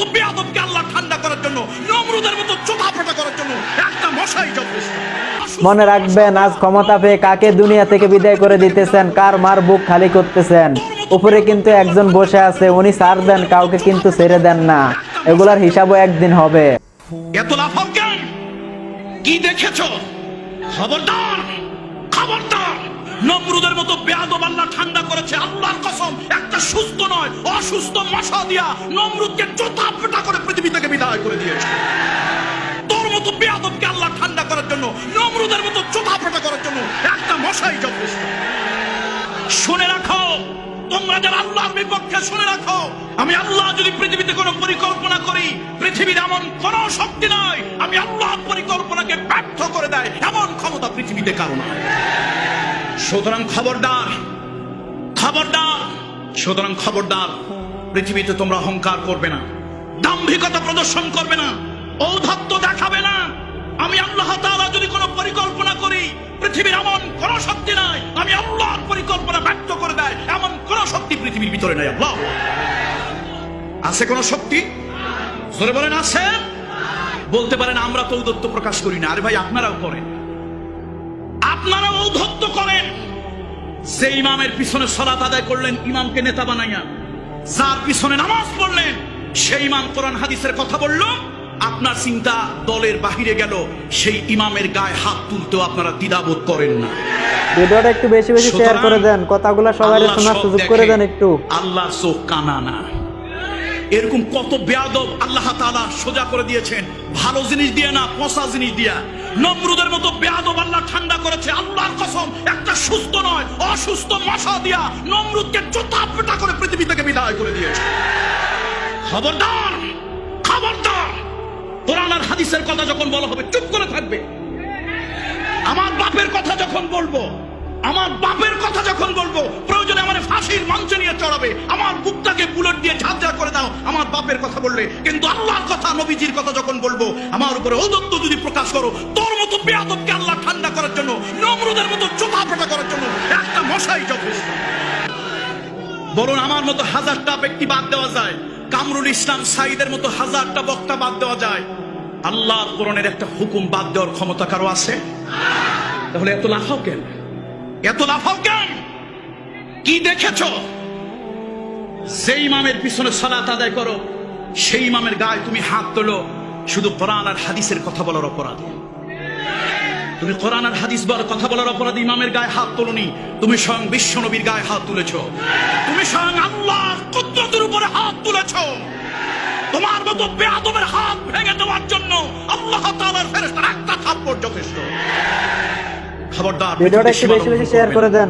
মতো বেয়াদবকে আল্লাহ ঠান্ডা করার জন্য নমরুদের মতো চোখা ফাটা করার জন্য একটা মশাই যথেষ্ট। মনে রাখবেন আজ ক্ষমতা পেয়ে কাকে দুনিয়া থেকে বিদায় করে দিতেছেন? কার মার বুক খালি করতেছেন? উপরে কিন্তু একজন বসে আছে উনি সার দেন কাউকে কিন্তু ছেড়ে দেন না। এগুলার হিসাবও একদিন হবে। এত লাফাও কেন কি দেখেছ? খবরদার খবরদার। নমরুদের মতো বেয়াদব আল্লাহ ঠান্ডা করেছে আল্লাহর কসম সুস্থ নয়, অসুস্থ মশা দিয়া নমরুদকে পেটা করে পৃথিবী থেকে বিদায় করে দিয়েছে। তোর মতো বেয়াদবকে আল্লাহ ঠান্ডা করার জন্য, নমরুদের মতো পেটা করার জন্য একটা মশাই যথেষ্ট। শুনে রাখো, তোমরা যারা আল্লাহর বিপক্ষে, শুনে রাখো, আমি আল্লাহ যদি পৃথিবীতে কোনো পরিকল্পনা করি, পৃথিবীর এমন কোন শক্তি নাই, আমি আল্লাহর পরিকল্পনাকে ব্যর্থ করে দেয়, এমন ক্ষমতা পৃথিবীতে কারণ সুতরাং খবরদার খবরদার সুতরাং খবরদার, পৃথিবীতে তোমরা অহংকার করবে না, দাম্ভিকতা প্রদর্শন করবে না, ঔদ্ধত্য দেখাবে না। আমি আল্লাহ তাআলা যদি কোনো পরিকল্পনা করি, পৃথিবীর এমন কোন শক্তি নাই, আমি আল্লাহর পরিকল্পনা ব্যক্ত করে দেয়, এমন কোন শক্তি পৃথিবীর ভিতরে নাই, আল্লাহ। আছে কোন শক্তি? জোরে বলেন, আছে? বলতে পারেন, আমরা তো ঔদত্ত প্রকাশ করি না। আরে ভাই, আপনারাও করেন। আপনারা ঔদ্ধত্য করেন। যে ইমামের পিছনে সলাত আদায় করলেন ইমামকে নেতা বানাইয়া যার পিছনে নামাজ পড়লেন সেই ইমাম কোরআন হাদিসের কথা বলল আপনার চিন্তা দলের বাহিরে গেল সেই ইমামের গায়ে হাত তুলতেও আপনারা দ্বিধাবোধ করেন না। ভিডিওটা একটু বেশি বেশি শেয়ার করে দেন কথাগুলো সবাই শোনার সুযোগ করে দেন একটু। আল্লাহর চোখ কানা না। এরকম কত বেয়াদব আল্লাহ তাআলা সোজা করে দিয়েছেন ভালো জিনিস দিয়ে না পচা জিনিস দিয়া। নমরুদের মতো বেয়াদব আল্লাহ ঠান্ডা করেছে আল্লাহর কসম একটা সুস্থ অসুস্থ মশা দিয়া নমরুদকে চোতা পেটা করে পৃথিবী থেকে বিদায় করে দিয়েছে। খবরদার খবরদার। কোরআন আর হাদিসের কথা যখন বলা হবে, চুপ করে থাকবে। আমার বাপের কথা যখন বলব, আমার বাপের কথা যখন বলব, প্রয়োজনে আমার ফাঁসির মঞ্চে নিয়ে চড়াবে। আমার বুকটাকে বুলেট দিয়ে ঝাঁঝা করে দাও, আমার বাপের কথা বললে। কিন্তু আল্লাহর কথা, নবীজির কথা যখন বলব, আমার উপরে ঔদত্ত যদি প্রকাশ করো, তোর মতো বেয়াদবকে আল্লাহ ঠান্ডা করার জন্য নমরুদের মতো চোখা মশাই যথেষ্ট। বলুন আমার মতো হাজারটা ব্যক্তি বাদ দেওয়া যায়। কামরুল ইসলাম সাইদের মতো হাজারটা বক্তা বাদ দেওয়া যায়। আল্লাহর কোরআনের একটা হুকুম বাদ দেওয়ার ক্ষমতা কারও আছে? তাহলে এত লাফাও কেন? এত লাফাও কেন? কি দেখেছ? সেই ইমামের পিছনে সালাত আদায় করো, সেই ইমামের গায়ে তুমি হাত তোলো। শুধু কোরআন আর হাদিসের কথা বলার অপরাধে। তুমি কোরআন আর হাদিস বার কথা বলার অপরাধে ইমামের গায়ে হাত তোলনি। তুমি স্বয়ং বিশ্ব নবীর গায়ে হাত তুলেছ। তুমি স্বয়ং আল্লাহ কুদরতের উপরে হাত তুলেছ। তোমার মতো বেয়াদবের হাত ভেঙে দেওয়ার জন্য আল্লাহ তাআলার ফেরেশতার একটা থাপ্পড় যথেষ্ট। খবরদার ভিডিওটা একটু বেশি বেশি শেয়ার করে দেন।